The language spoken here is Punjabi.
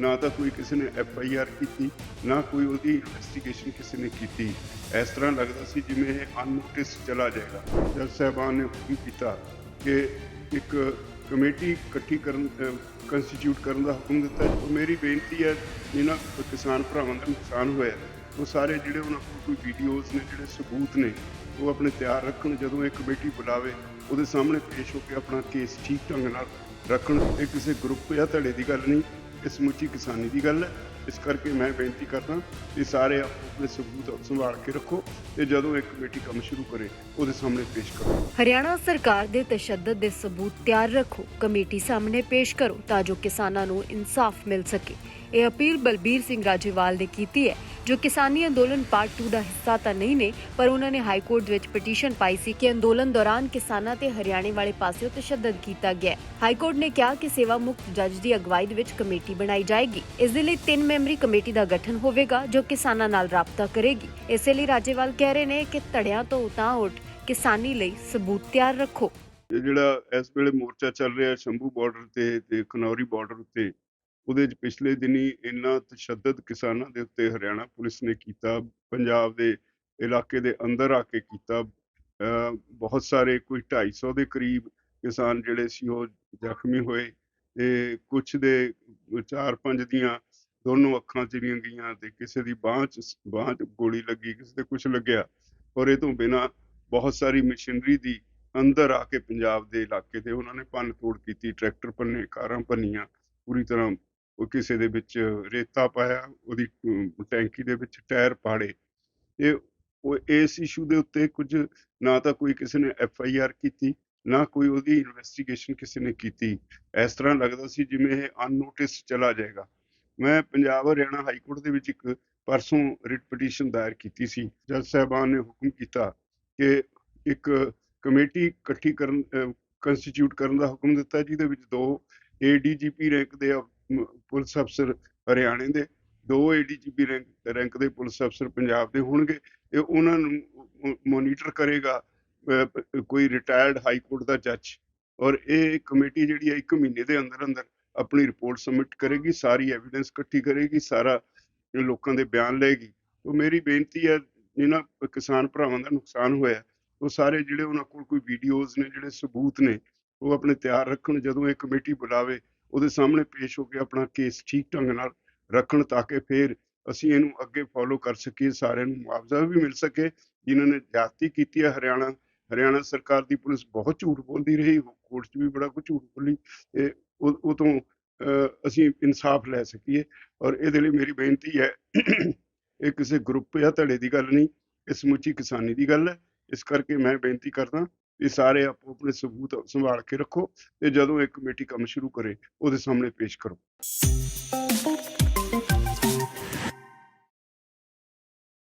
ਨਾ ਤਾਂ ਕੋਈ ਕਿਸੇ ਨੇ ਐਫ ਆਈ ਆਰ ਕੀਤੀ, ਨਾ ਕੋਈ ਉਹਦੀ ਇਨਵੈਸਟੀਗੇਸ਼ਨ ਕਿਸੇ ਨੇ ਕੀਤੀ। ਇਸ ਤਰ੍ਹਾਂ ਲੱਗਦਾ ਸੀ ਜਿਵੇਂ ਇਹ ਅਨਨੋਟਿਸ ਚਲਾ ਜਾਏਗਾ। ਜੱਜ ਸਾਹਿਬਾਨ ਨੇ ਹੁਕਮ ਕੀਤਾ ਕਿ ਇੱਕ ਕਮੇਟੀ ਇਕੱਠੀ ਕਰਨ ਕੰਸਟੀਟਿਊਟ ਕਰਨ ਦਾ ਹੁਕਮ ਦਿੱਤਾ। ਉਹ ਮੇਰੀ ਬੇਨਤੀ ਹੈ, ਜਿਨ੍ਹਾਂ ਕਿਸਾਨ ਭਰਾਵਾਂ ਦਾ ਨੁਕਸਾਨ ਹੋਇਆ, ਉਹ ਸਾਰੇ ਜਿਹੜੇ ਉਹਨਾਂ ਕੋਲ ਕੋਈ ਵੀਡੀਓਜ਼ ਨੇ, ਜਿਹੜੇ ਸਬੂਤ ਨੇ, ਉਹ ਆਪਣੇ ਤਿਆਰ ਰੱਖਣ। ਜਦੋਂ ਇਹ ਕਮੇਟੀ ਬੁਲਾਵੇ, ਉਹਦੇ ਸਾਹਮਣੇ ਪੇਸ਼ ਹੋ ਕੇ ਆਪਣਾ ਕੇਸ ਠੀਕ ਢੰਗ ਨਾਲ ਰੱਖਣ। ਇਹ ਕਿਸੇ ਗਰੁੱਪ ਜਾਂ ਧੜੇ ਦੀ ਗੱਲ ਨਹੀਂ। ਇਹ ਸਮੁੱਚੀ ਕਿਸਾਨੀ ਦੀ ਗੱਲ ਹੈ। ਇਸ ਕਰਕੇ ਮੈਂ ਬੇਨਤੀ ਕਰਦਾ ਕਿ ਸਾਰੇ ਆਪਣੇ ਸਬੂਤ ਸੰਭਾਲ ਕੇ ਰੱਖੋ ਤੇ ਜਦੋਂ ਇਹ ਕਮੇਟੀ ਕੰਮ ਸ਼ੁਰੂ ਕਰੇ, ਉਹਦੇ ਸਾਹਮਣੇ ਪੇਸ਼ ਕਰੋ। ਹਰਿਆਣਾ ਸਰਕਾਰ ਦੇ ਤਸ਼ੱਦਦ ਦੇ ਸਬੂਤ ਤਿਆਰ ਰੱਖੋ। ਕਮੇਟੀ ਸਾਹਮਣੇ ਪੇਸ਼ ਕਰੋ ਤਾਂ ਜੋ ਕਿਸਾਨਾਂ ਨੂੰ ਇਨਸਾਫ ਮਿਲ ਸਕੇ। ਇਹ ਅਪੀਲ ਬਲਬੀਰ ਸਿੰਘ ਰਾਜੇਵਾਲ ਨੇ ਕੀਤੀ ਹੈ। ਜੋ ਕਿਸਾਨੀ ਅੰਦੋਲਨ ਪਾਰਟ 2 ਦਾ ਹਿੱਸਾ ਤਾਂ ਨਹੀਂ ਨੇ, ਪਰ ਉਹਨਾਂ ਨੇ ਹਾਈ ਕੋਰਟ ਵਿੱਚ ਪਟੀਸ਼ਨ ਪਾਈ ਸੀ ਕਿ ਅੰਦੋਲਨ ਦੌਰਾਨ ਕਿਸਾਨਾਂ ਤੇ ਹਰਿਆਣੇ ਵਾਲੇ ਪਾਸਿਓਂ ਤਸ਼ੱਦਦ ਕੀਤਾ ਗਿਆ ਹਾਈ ਕੋਰਟ ਨੇ ਕਿਹਾ ਕਿ ਸੇਵਾ ਮੁਕਤ ਜੱਜ ਦੀ ਅਗਵਾਈ ਦੇ ਵਿੱਚ ਕਮੇਟੀ ਬਣਾਈ ਜਾਏਗੀ। ਇਸ ਦੇ ਲਈ ਤਿੰਨ ਮੈਂਬਰੀ ਕਮੇਟੀ ਦਾ ਗਠਨ ਹੋਵੇਗਾ, ਜੋ ਕਿਸਾਨਾਂ ਨਾਲ ਰਾਬਤਾ ਕਰੇਗੀ। ਇਸੇ ਲਈ ਰਾਜੇਵਾਲ ਕਹਿ ਰਹੇ ਨੇ ਕਿ ਧੜਿਆਂ ਤੋਂ ਉਤਾਂ ਉੱਠ ਕਿਸਾਨੀ ਲਈ ਸਬੂਤ ਤਿਆਰ ਰੱਖੋ। ਇਹ ਜਿਹੜਾ ਇਸ ਵੇਲੇ ਮੋਰਚਾ ਚੱਲ ਰਿਹਾ ਸ਼ੰਭੂ ਬਾਰਡਰ ਤੇ ਤੇ ਖਨੌਰੀ ਬਾਰਡਰ ਉੱਤੇ ਉਹਦੇ ਵਿੱਚ ਪਿਛਲੇ ਦਿਨੀ ਇੰਨਾ ਤਸ਼ੱਦਦ ਕਿਸਾਨਾਂ ਦੇ ਉੱਤੇ ਹਰਿਆਣਾ ਪੁਲਿਸ ਨੇ ਕੀਤਾ, ਪੰਜਾਬ ਦੇ ਇਲਾਕੇ ਦੇ ਅੰਦਰ ਆ ਕੇ ਕੀਤਾ ਬਹੁਤ ਸਾਰੇ ਕੋਈ 250 ਦੇ ਕਰੀਬ ਕਿਸਾਨ ਜਿਹੜੇ ਸੀ ਉਹ ਜ਼ਖਮੀ ਹੋਏ ਤੇ ਕੁਝ ਦੇ ਚਾਰ ਪੰਜ ਦੀਆਂ ਦੋਨੋਂ ਅੱਖਾਂ ਚਲੀਆਂ ਗਈਆਂ ਤੇ ਕਿਸੇ ਦੀ ਬਾਂਹ ਚ ਬਾਂਹ ਚ ਗੋਲੀ ਲੱਗੀ, ਕਿਸੇ ਤੇ ਕੁਝ ਲੱਗਿਆ ਔਰ ਇਹ ਤੋਂ ਬਿਨਾ ਬਹੁਤ ਸਾਰੀ ਮਸ਼ੀਨਰੀ ਦੀ ਅੰਦਰ ਆ ਕੇ ਪੰਜਾਬ ਦੇ ਇਲਾਕੇ ਤੇ ਉਹਨਾਂ ਨੇ ਭੰਨ ਤੋੜ ਕੀਤੀ, ਟਰੈਕਟਰ ਭੰਨੇ, ਕਾਰਾਂ ਭੰਨੀਆਂ, ਪੂਰੀ ਤਰ੍ਹਾਂ ਉਹ ਕਿਸੇ ਦੇ ਵਿੱਚ ਰੇਤਾ ਪਾਇਆ, ਉਹਦੀ ਟੈਂਕੀ ਦੇ ਵਿੱਚ ਟਾਇਰ ਪਾੜੇ। ਇਹ, ਉਹ, ਇਸ ਇਸ਼ੂ ਦੇ ਉੱਤੇ ਕੁਝ, ਨਾ ਤਾਂ ਕੋਈ ਕਿਸੇ ਨੇ ਐਫ ਆਈ ਆਰ ਕੀਤੀ, ਨਾ ਕੋਈ ਉਹਦੀ ਇਨਵੈਸਟੀਗੇਸ਼ਨ ਕਿਸੇ ਨੇ ਕੀਤੀ। ਇਸ ਤਰ੍ਹਾਂ ਲੱਗਦਾ ਸੀ ਜਿਵੇਂ ਇਹ ਅਨਨੋਟਿਸ ਚਲਾ ਜਾਏਗਾ। ਮੈਂ ਪੰਜਾਬ ਹਰਿਆਣਾ ਹਾਈ ਕੋਰਟ ਦੇ ਵਿੱਚ ਇੱਕ ਪਰਸੋਂ ਰਿਟ ਪਟੀਸ਼ਨ ਦਾਇਰ ਕੀਤੀ ਸੀ। ਜੱਜ ਸਾਹਿਬਾਨ ਨੇ ਹੁਕਮ ਕੀਤਾ ਕਿ ਇੱਕ ਕਮੇਟੀ ਇਕੱਠੀ ਕਰਨ ਕੰਸਟੀਟਿਊਟ ਕਰਨ ਦਾ ਹੁਕਮ ਦਿੱਤਾ, ਜਿਹਦੇ ਵਿੱਚ ਦੋ ਏਡੀਜੀਪੀ ਰੈਂਕ ਦੇ ਪੁਲਿਸ ਅਫਸਰ ਹਰਿਆਣੇ ਦੇ, ਦੋ ਏਡੀਜੀਪੀ ਰੈਂਕ ਰੈਂਕ ਦੇ ਪੁਲਿਸ ਅਫਸਰ ਪੰਜਾਬ ਦੇ ਹੋਣਗੇ ਤੇ ਉਹਨਾਂ ਨੂੰ ਮੋਨੀਟਰ ਕਰੇਗਾ ਕੋਈ ਰਿਟਾਇਰਡ ਹਾਈ ਕੋਰਟ ਦਾ ਜੱਜ ਔਰ ਇਹ ਕਮੇਟੀ ਜਿਹੜੀ ਹੈ ਇੱਕ ਮਹੀਨੇ ਦੇ ਅੰਦਰ ਅੰਦਰ ਆਪਣੀ ਰਿਪੋਰਟ ਸਬਮਿਟ ਕਰੇਗੀ, ਸਾਰੀ ਐਵੀਡੈਂਸ ਇਕੱਠੀ ਕਰੇਗੀ, ਸਾਰਾ ਲੋਕਾਂ ਦੇ ਬਿਆਨ ਲਏਗੀ। ਉਹ ਮੇਰੀ ਬੇਨਤੀ ਹੈ ਇਹਨਾਂ ਕਿਸਾਨ ਭਰਾਵਾਂ ਦਾ ਨੁਕਸਾਨ ਹੋਇਆ, ਉਹ ਸਾਰੇ ਜਿਹੜੇ ਉਹਨਾਂ ਕੋਲ ਕੋਈ ਵੀਡੀਓਜ਼ ਨੇ, ਜਿਹੜੇ ਸਬੂਤ ਨੇ, ਉਹ ਆਪਣੇ ਤਿਆਰ ਰੱਖਣ, ਜਦੋਂ ਇਹ ਕਮੇਟੀ ਬੁਲਾਵੇ ਉਹਦੇ ਸਾਹਮਣੇ ਪੇਸ਼ ਹੋ ਕੇ ਆਪਣਾ ਕੇਸ ਠੀਕ ਢੰਗ ਨਾਲ ਰੱਖਣ ਤਾਂ ਕਿ ਫਿਰ ਅਸੀਂ ਇਹਨੂੰ ਅੱਗੇ ਫੋਲੋ ਕਰ ਸਕੀਏ ਸਾਰਿਆਂ ਨੂੰ ਮੁਆਵਜ਼ਾ ਵੀ ਮਿਲ ਸਕੇ। ਜਿਨ੍ਹਾਂ ਨੇ ਜਾਤੀ ਕੀਤੀ ਹੈ ਹਰਿਆਣਾ ਹਰਿਆਣਾ ਸਰਕਾਰ ਦੀ ਪੁਲਿਸ ਬਹੁਤ ਝੂਠ ਬੋਲਦੀ ਰਹੀ ਕੋਰਟ 'ਚ ਵੀ ਬੜਾ ਕੁਝ ਝੂਠ ਬੋਲੀ ਤੇ ਉਹ ਤੋਂ ਅਹ, ਅਸੀਂ ਇਨਸਾਫ ਲੈ ਸਕੀਏ। ਔਰ ਇਹਦੇ ਲਈ ਮੇਰੀ ਬੇਨਤੀ ਹੈ ਇਹ ਕਿਸੇ ਗਰੁੱਪ ਜਾਂ ਧੜੇ ਦੀ ਗੱਲ ਨਹੀਂ ਇਹ ਸਮੁੱਚੀ ਕਿਸਾਨੀ ਦੀ ਗੱਲ ਹੈ। ਇਸ ਕਰਕੇ ਮੈਂ ਬੇਨਤੀ ਕਰਦਾ ਇਹ ਸਾਰੇ ਆਪੋ ਆਪਣੇ ਸਬੂਤ ਸੰਭਾਲ ਕੇ ਰੱਖੋ ਤੇ ਜਦੋਂ ਇਹ ਕਮੇਟੀ ਕੰਮ ਸ਼ੁਰੂ ਕਰੇ, ਉਹਦੇ ਸਾਹਮਣੇ ਪੇਸ਼ ਕਰੋ।